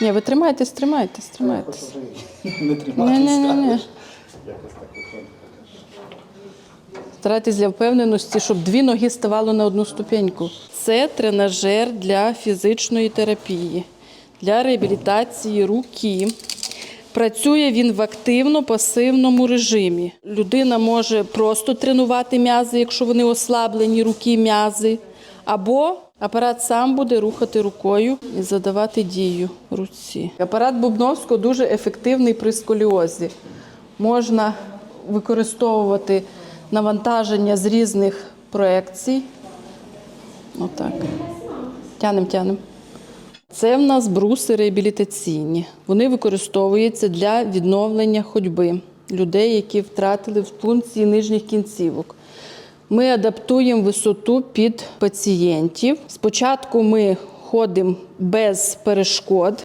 Ні, ви тримайтесь, тримайтесь, тримайтесь. Не Ні, триматися. ні, ні, ні. Якось так виходить. Старайтесь для впевненості, щоб дві ноги ставало на одну ступеньку. Це тренажер для фізичної терапії, для реабілітації руки. Працює він в активно-пасивному режимі. Людина може просто тренувати м'язи, якщо вони ослаблені, руки, м'язи, або апарат сам буде рухати рукою і задавати дію руці. Апарат Бубновського дуже ефективний при сколіозі. Можна використовувати навантаження з різних проекцій. Отак. Тянем, тянем. Це в нас бруси реабілітаційні. Вони використовуються для відновлення ходьби людей, які втратили в функції нижніх кінцівок. Ми адаптуємо висоту під пацієнтів. Спочатку ми ходимо без перешкод.